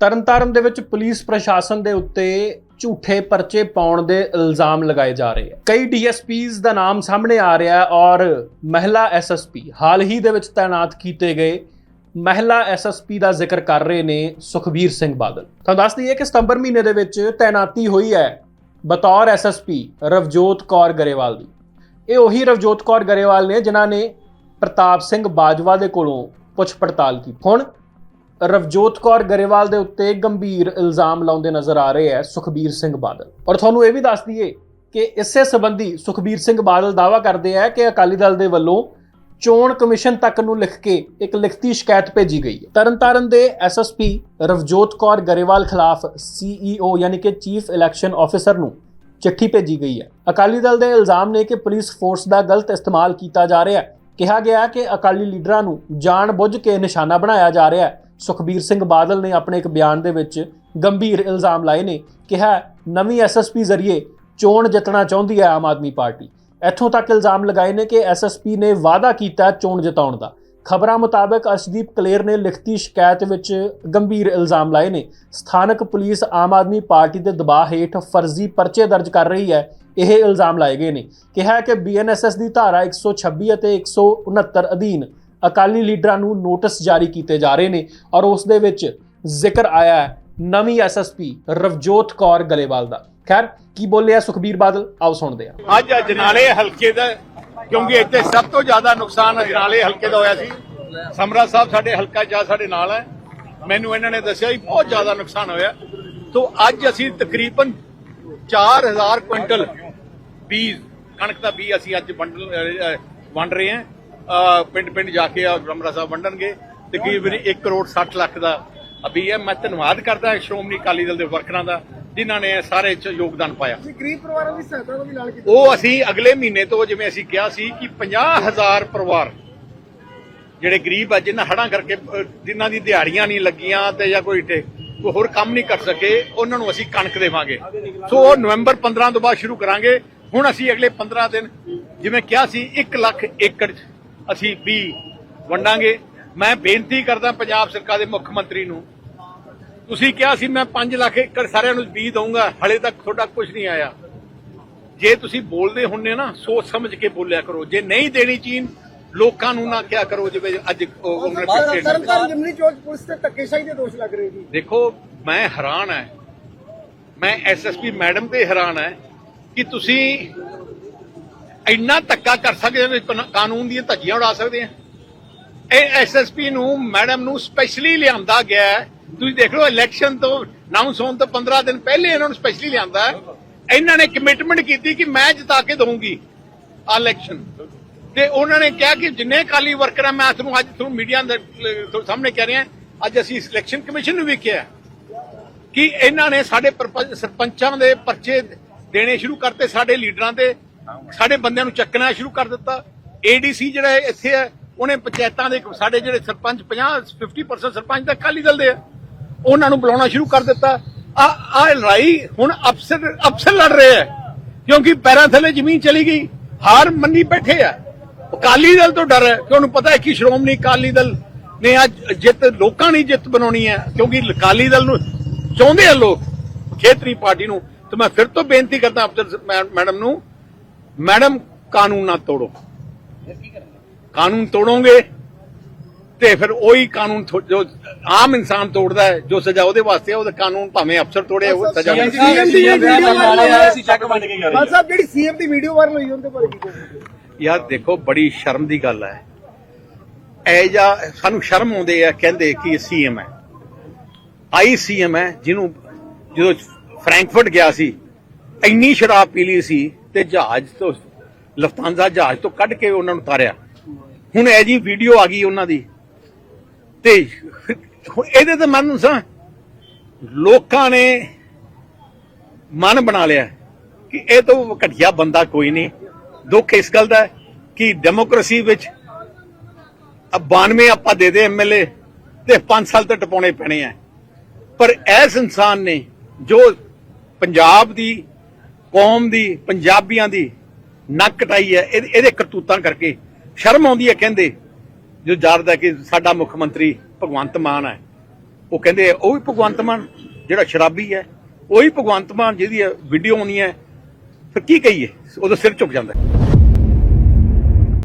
ਤਰਨਤਾਰਨ ਦੇ ਵਿੱਚ ਪੁਲਿਸ ਪ੍ਰਸ਼ਾਸਨ ਦੇ ਉੱਤੇ ਝੂਠੇ ਪਰਚੇ ਪਾਉਣ ਦੇ ਇਲਜ਼ਾਮ ਲਗਾਏ ਜਾ ਰਹੇ ਆ। ਕਈ ਡੀਐਸਪੀਜ਼ ਦਾ ਨਾਮ ਸਾਹਮਣੇ ਆ ਰਿਹਾ ਔਰ ਮਹਿਲਾ ਐਸਐਸਪੀ, ਹਾਲ ਹੀ ਦੇ ਵਿੱਚ ਤਾਇਨਾਤ ਕੀਤੇ ਗਏ ਮਹਿਲਾ ਐਸਐਸਪੀ ਦਾ ਜ਼ਿਕਰ ਕਰ ਰਹੇ ਨੇ ਸੁਖਬੀਰ ਸਿੰਘ ਬਾਦਲ। ਤੁਹਾਨੂੰ ਦੱਸ ਦਈਏ ਕਿ ਸਤੰਬਰ ਮਹੀਨੇ ਦੇ ਵਿੱਚ ਤਾਇਨਾਤੀ ਹੋਈ ਹੈ ਬਤੌਰ ਐਸਐਸਪੀ ਰਵਜੋਤ ਕੌਰ ਗਰੇਵਾਲ ਦੀ। ਇਹ ਉਹੀ ਰਵਜੋਤ ਕੌਰ ਗਰੇਵਾਲ ਨੇ ਜਿਨ੍ਹਾਂ ਨੇ ਪ੍ਰਤਾਪ ਸਿੰਘ ਬਾਜਵਾ ਦੇ ਕੋਲੋਂ ਪੁੱਛ ਪੜਤਾਲ ਕੀਤੀ। ਹੁਣ ਰਵਜੋਤ ਕੌਰ ਗਰੇਵਾਲ ਦੇ ਉੱਤੇ ਗੰਭੀਰ ਇਲਜ਼ਾਮ ਲਾਉਂਦੇ ਨਜ਼ਰ ਆ ਰਹੇ ਹੈ ਸੁਖਬੀਰ ਸਿੰਘ ਬਾਦਲ। ਔਰ ਤੁਹਾਨੂੰ ਇਹ ਵੀ ਦੱਸ ਦਈਏ ਕਿ ਇਸੇ ਸੰਬੰਧੀ ਸੁਖਬੀਰ ਸਿੰਘ ਬਾਦਲ ਦਾਵਾ ਕਰਦੇ ਹੈ ਕਿ ਅਕਾਲੀ ਦਲ ਦੇ ਵੱਲੋਂ ਚੋਣ ਕਮਿਸ਼ਨ ਤੱਕ ਨੂੰ ਲਿਖ ਕੇ ਇੱਕ ਲਿਖਤੀ ਸ਼ਿਕਾਇਤ ਭੇਜੀ ਗਈ ਹੈ। ਤਰਨਤਾਰਨ ਦੇ ਐਸਐਸਪੀ ਰਵਜੋਤ ਕੌਰ ਗਰੇਵਾਲ ਖਿਲਾਫ ਸੀਈਓ ਯਾਨੀ ਕਿ ਚੀਫ ਇਲੈਕਸ਼ਨ ਆਫੀਸਰ ਨੂੰ ਚਿੱਠੀ ਭੇਜੀ ਗਈ ਹੈ। ਅਕਾਲੀ ਦਲ ਦੇ ਇਲਜ਼ਾਮ ਨੇ ਕਿ ਪੁਲਿਸ ਫੋਰਸ ਦਾ ਗਲਤ ਇਸਤੇਮਾਲ ਕੀਤਾ ਜਾ ਰਿਹਾ ਹੈ। ਕਿਹਾ ਗਿਆ ਕਿ ਅਕਾਲੀ ਲੀਡਰਾਂ ਨੂੰ ਜਾਣ-ਬੁੱਝ ਕੇ ਨਿਸ਼ਾਨਾ ਬਣਾਇਆ ਜਾ ਰਿਹਾ ਹੈ। ਸੁਖਬੀਰ ਸਿੰਘ ਬਾਦਲ ਨੇ ਆਪਣੇ ਇੱਕ ਬਿਆਨ ਦੇ ਵਿੱਚ ਗੰਭੀਰ ਇਲਜ਼ਾਮ ਲਾਏ ਨੇ, ਕਿਹਾ ਨਵੀਂ ਐਸਐਸਪੀ ਜ਼ਰੀਏ ਚੋਣ ਜਿੱਤਣਾ ਚਾਹੁੰਦੀ ਹੈ ਆਮ ਆਦਮੀ ਪਾਰਟੀ। ਇੱਥੋਂ ਤੱਕ ਇਲਜ਼ਾਮ ਲਗਾਏ ਨੇ ਕਿ ਐਸਐਸਪੀ ਨੇ ਵਾਅਦਾ ਕੀਤਾ ਚੋਣ ਜਿਤਾਉਣ ਦਾ। ਖਬਰਾਂ ਮੁਤਾਬਕ ਅਸ਼ਦੀਪ ਕਲੇਰ ਨੇ ਲਿਖਤੀ ਸ਼ਿਕਾਇਤ ਵਿੱਚ ਗੰਭੀਰ ਇਲਜ਼ਾਮ ਲਾਏ ਨੇ। ਸਥਾਨਕ ਪੁਲਿਸ ਆਮ ਆਦਮੀ ਪਾਰਟੀ ਦੇ ਦਬਾਅ ਹੇਠ ਫਰਜ਼ੀ ਪਰਚੇ ਦਰਜ ਕਰ ਰਹੀ ਹੈ, ਇਹ ਇਲਜ਼ਾਮ ਲਾਏ ਗਏ ਨੇ। ਕਿਹਾ ਹੈ ਕਿ ਬੀਐਨਐਸਐਸ ਦੀ ਧਾਰਾ 126 ਅਤੇ 169 ਅਧੀਨ ਅਕਾਲੀ ਲੀਡਰਾਂ ਨੂੰ ਨੋਟਿਸ ਜਾਰੀ ਕੀਤੇ ਜਾ ਰਹੇ ਨੇ ਔਰ ਉਸ ਦੇ ਵਿੱਚ ਜ਼ਿਕਰ ਆਇਆ ਹੈ ਨਵੀਂ ਐਸਐਸਪੀ ਰਵਜੋਤ ਕੌਰ ਗਲੇਵਾਲ ਦਾ। ਖੈਰ, ਕੀ ਬੋਲਿਆ ਸੁਖਬੀਰ ਬਾਦਲ? ਆਓ ਸੁਣਦੇ ਹਾਂ। ਅੱਜ ਅਜਨਾਲੇ ਹਲਕੇ ਦਾ ਕਿਉਂਕਿ ਇੱਥੇ ਸਭ ਤੋਂ ਜ਼ਿਆਦਾ ਨੁਕਸਾਨ ਅਜਨਾਲੇ ਹਲਕੇ ਦਾ ਹੋਇਆ ਸੀ। ਸਮਰਾ ਸਾਹਿਬ ਸਾਡੇ ਹਲਕਾ ਜਾ ਸਾਡੇ ਨਾਲ ਹੈ। ਮੈਨੂੰ ਇਹਨਾਂ ਨੇ ਦੱਸਿਆ ਵੀ ਬਹੁਤ ਜ਼ਿਆਦਾ ਨੁਕਸਾਨ ਹੋਇਆ। ਤੋਂ ਅੱਜ ਅਸੀਂ ਤਕਰੀਬਨ 4000 ਕੁਇੰਟਲ ਬੀਜ, ਕਣਕ ਦਾ ਬੀਜ ਅਸੀਂ ਅੱਜ ਵੰਡ ਵੰਡ ਰਹੇ ਹਾਂ। ਪਿੰਡ ਪਿੰਡ ਜਾ ਕੇ ਸਮਰਾ ਸਾਹਿਬ ਵੰਡਣਗੇ ਤਕਰੀਬਨ 1 ਕਰੋੜ 60 ਲੱਖ ਦਾ ਅਭੀ ਹੈ। ਮੈਂ ਧੰਨਵਾਦ ਕਰਦਾ ਸ਼੍ਰੋਮਣੀ ਅਕਾਲੀ ਦਲ ਦੇ ਵਰਕਰਾਂ ਦਾ ਜਿਨ੍ਹਾਂ ਨੇ ਸਾਰੇ ਚ ਯੋਗਦਾਨ ਪਾਇਆ। ਗਰੀਬ ਪਰਿਵਾਰਾਂ ਦੀ ਸਹਾਇਤਾ ਦਾ ਵੀ ਨਾਲ ਕੀਤਾ। ਉਹ ਅਸੀਂ ਅਗਲੇ ਮਹੀਨੇ ਤੋਂ ਜਿਵੇਂ ਅਸੀਂ ਕਿਹਾ ਸੀ ਕਿ 50000 ਪਰਿਵਾਰ ਜਿਹੜੇ ਗਰੀਬ ਆ ਜਿਨ੍ਹਾਂ ਹੜਾਂ ਕਰਕੇ ਜਿਨ੍ਹਾਂ ਦੀ ਦਿਹਾੜੀਆਂ ਨਹੀਂ ਲੱਗੀਆਂ ਤੇ ਜਾਂ ਕੋਈ ਕੋਈ ਹੋਰ ਕੰਮ ਨਹੀਂ ਕਰ ਸਕੇ ਉਹਨਾਂ ਨੂੰ ਅਸੀਂ ਕਣਕ ਦੇਵਾਂਗੇ। ਸੋ ਉਹ ਨਵੰਬਰ 15 ਤੋਂ ਬਾਅਦ ਸ਼ੁਰੂ ਕਰਾਂਗੇ। ਹੁਣ ਅਸੀਂ ਅਗਲੇ 15 ਦਿਨ ਜਿਵੇਂ ਕਿਹਾ ਸੀ 1 ਲੱਖ ਏਕੜ ਅਸੀਂ ਵੀ ਵੰਡਾਂਗੇ। ਮੈਂ ਬੇਨਤੀ ਕਰਦਾ ਪੰਜਾਬ ਸਰਕਾਰ ਦੇ ਮੁੱਖ ਮੰਤਰੀ ਨੂੰ ਤੁਸੀਂ ਕਿਹਾ ਸੀ ਮੈਂ 5 ਲੱਖ ਏਕੜ ਸਾਰਿਆਂ ਨੂੰ ਬੀਜ ਦਊਂਗਾ ਹਲੇ ਤੱਕ ਤੁਹਾਡਾ ਕੁਝ ਨਹੀਂ ਆਇਆ। ਜੇ ਤੁਸੀਂ ਬੋਲਦੇ ਹੁੰਨੇ ਨਾ ਸੋਚ ਸਮਝ ਕੇ ਬੋਲਿਆ ਕਰੋ। ਜੇ ਨਹੀਂ ਦੇਣੀ ਚੀਨ ਲੋਕਾਂ ਨੂੰ ਨਾ ਕਿਹਾ ਕਰੋ ਜਿਵੇਂ ਅੱਜ ਜਮਨੀ ਚੌਕ ਪੁਲਿਸ ਤੇ ਧੱਕੇਸ਼ਾਹੀ ਦੇ ਦੋਸ਼ ਲੱਗ ਰਹੇ ਜੀ ਦੇਖੋ ਮੈਂ ਹੈਰਾਨ ਹੈ। ਮੈਂ ਐਸਐਸਪੀ ਮੈਡਮ ਤੇ ਹੈਰਾਨ ਹੈ ਕਿ ਤੁਸੀਂ ਇੰਨਾ ਧੱਕਾ ਕਰ ਸਕਦੇ ਹੋ ਕਨ- ਕਾਨੂੰਨ ਦੀਆਂ ਧੱਜੀਆਂ ਉਡਾ ਸਕਦੇ ਆ। ਇਹ ਐਸਐਸਪੀ ਨੂੰ ਮੈਡਮ ਨੂੰ ਸਪੈਸ਼ਲੀ ਲਿਆਂਦਾ ਗਿਆ ਤੁਸੀਂ ਦੇਖ ਲਓ ਇਲੈਕਸ਼ਨ ਤੋਂ ਅਨਾਉਂਸ ਹੋਣ ਤੋਂ 15 ਦਿਨ ਪਹਿਲੇ ਇਹਨਾਂ ਨੂੰ ਸਪੈਸ਼ਲੀ ਲਿਆਂਦਾ ਇਹਨਾਂ ਨੇ ਕਮਿਟਮੈਂਟ ਕੀਤੀ ਕਿ ਮੈਂ ਜਿਤਾ ਕੇ ਦਊਂਗੀ ਆ ਇਲੈਕਸ਼ਨ ਤੇ ਉਹਨਾਂ ਨੇ ਕਿਹਾ ਕਿ ਜਿੰਨੇ ਕਾਲੀ ਵਰਕਰ ਆ, ਮੈਂ ਤੁਹਾਨੂੰ ਅੱਜ ਤੁਹਾਨੂੰ ਮੀਡੀਆ ਦੇ ਸਾਹਮਣੇ ਕਹਿ ਰਿਹਾ, ਅੱਜ ਅਸੀਂ ਇਲੈਕਸ਼ਨ ਕਮਿਸ਼ਨ ਨੂੰ ਵੀ ਕਿਹਾ ਕਿ ਇਹਨਾਂ ਨੇ ਸਾਡੇ ਸਰਪੰਚਾਂ ਦੇ ਪਰਚੇ ਦੇਣੇ ਸ਼ੁਰੂ ਕਰਤੇ, ਸਾਡੇ ਲੀਡਰਾਂ ਦੇ ਸਾਡੇ ਬੰਦਿਆਂ ਨੂੰ ਚੱਕਣਾ ਸ਼ੁਰੂ ਕਰ ਦਿੱਤਾ। ਏਡੀਸੀ ਜਿਹੜਾ ਇੱਥੇ ਹੈ, ਉਹਨੇ ਪੰਚਾਇਤਾਂ ਦੇ ਸਾਡੇ ਜਿਹੜੇ ਸਰਪੰਚ 50 50% ਸਰਪੰਚ ਤਾਂ ਅਕਾਲੀ ਦਲ ਦੇ ਆ। ਉਹਨਾਂ ਨੂੰ ਬੁਲਾਉਣਾ ਸ਼ੁਰੂ ਕਰ ਦਿੱਤਾ। ਆ ਆ ਲੜਾਈ ਹੁਣ ਅਫਸਰ ਅਫਸਰ ਲੜ ਰਹੇ ਆ। ਕਿਉਂਕਿ ਪੈਰਾਂ ਥੱਲੇ ਜ਼ਮੀਨ ਚਲੀ ਗਈ, ਹਾਰ ਮੰਨੀ ਬੈਠੇ ਆ। ਅਕਾਲੀ ਦਲ ਤੋਂ ਡਰ ਹੈ, ਕਿ ਉਹਨੂੰ ਪਤਾ ਹੈ ਕਿ ਸ਼੍ਰੋਮਣੀ ਅਕਾਲੀ ਦਲ ਨੇ ਅੱਜ ਜਿੱਤ, ਲੋਕਾਂ ਨੇ ਜਿੱਤ ਬਣਾਉਣੀ ਹੈ। ਕਿਉਂਕਿ ਅਕਾਲੀ ਦਲ ਨੂੰ ਚਾਹੁੰਦੇ ਆ ਲੋਕ ਖੇਤਰੀ ਪਾਰਟੀ ਨੂੰ। ਤੇ ਮੈਂ ਫਿਰ ਤੋਂ ਬੇਨਤੀ ਕਰਦਾ, ਅਫਸਰ ਮੈਡਮ ਨੂੰ ਮੈਡਮ ਕਾਨੂੰਨ ਨਾ ਤੋੜੋ। ਕਾਨੂੰਨ ਤੋੜੋਗੇ ਤੇ ਫਿਰ ਉਹੀ ਕਾਨੂੰਨ ਜੋ ਆਮ ਇਨਸਾਨ ਤੋੜਦਾ ਹੈ ਜੋ ਸਜ਼ਾ ਉਹਦੇ ਵਾਸਤੇ ਹੈ ਉਹਦਾ ਕਾਨੂੰਨ ਭਾਵੇਂ ਅਫਸਰ ਤੋੜੇ ਉਹ ਸਜ਼ਾ ਸਾਹਿਬ ਜਿਹੜੀ ਸੀਐਮ ਦੀ ਵੀਡੀਓ ਵਾਇਰਲ ਹੋਈ ਉਹਦੇ ਬਾਰੇ ਕੀ ਕਹੋਗੇ? ਯਾਰ ਦੇਖੋ ਬੜੀ ਸ਼ਰਮ ਦੀ ਗੱਲ ਹੈ। ਐ ਜਾਂ ਸਾਨੂੰ ਸ਼ਰਮ ਆਉਂਦੇ ਆ ਕਹਿੰਦੇ ਕਿ ਸੀਐਮ ਹੈ। ਆਈ ਸੀਐਮ ਹੈ ਜਿਹਨੂੰ ਜਦੋਂ ਫ੍ਰੈਂਕਫਰਟ ਗਿਆ ਸੀ ਇੰਨੀ ਸ਼ਰਾਬ ਪੀ ਲਈ ਸੀ ਤੇ ਜਹਾਜ਼ ਤੋਂ ਲਫਤਾਂਜ਼ਾ ਜਹਾਜ਼ ਤੋਂ ਕੱਢ ਕੇ ਉਹਨਾਂ ਨੂੰ ਉਤਾਰਿਆ। ਹੁਣ ਇਹ ਜੀ ਵੀਡੀਓ ਆ ਗਈ ਉਹਨਾਂ ਦੀ। ਤੇ ਇਹਦੇ ਤੇ ਮਨ ਸਾਂ ਲੋਕਾਂ ਨੇ ਮਨ ਬਣਾ ਲਿਆ ਕਿ ਇਹ ਤੋਂ ਘਟੀਆ ਬੰਦਾ ਕੋਈ ਨਹੀਂ। ਦੁੱਖ ਇਸ ਗੱਲ ਦਾ ਕਿ ਡੈਮੋਕ੍ਰੇਸੀ ਵਿੱਚ ਅ 92 ਆਪਾਂ ਦੇ ਦੇ ਐਮਐਲਏ ਤੇ 5 ਸਾਲ ਤੇ ਟਪਾਉਣੇ ਪੈਣੇ ਆ। ਪਰ ਇਸ ਇਨਸਾਨ ਨੇ ਜੋ ਪੰਜਾਬ ਦੀ ਕੌਮ ਦੀ, ਪੰਜਾਬੀਆਂ ਦੀ ਨੱਕ ਕਟਾਈ ਹੈ ਇਹਦੇ ਇਹਦੇ ਕਰਤੂਤਾਂ ਕਰਕੇ। ਸ਼ਰਮ ਆਉਂਦੀ ਹੈ ਕਹਿੰਦੇ, ਜੋ ਜਾਣਦਾ ਕਿ ਸਾਡਾ ਮੁੱਖ ਮੰਤਰੀ ਭਗਵੰਤ ਮਾਨ ਹੈ। ਉਹ ਕਹਿੰਦੇ, ਉਹ ਵੀ ਭਗਵੰਤ ਮਾਨ, ਜਿਹੜਾ ਸ਼ਰਾਬੀ ਹੈ, ਉਹੀ ਭਗਵੰਤ ਮਾਨ ਜਿਹਦੀ ਵੀਡੀਓ ਆਉਣੀ ਹੈ। ਫਿਰ ਕੀ ਕਹੀਏ? ਉਹਦਾ ਸਿਰ ਝੁਕ ਜਾਂਦਾ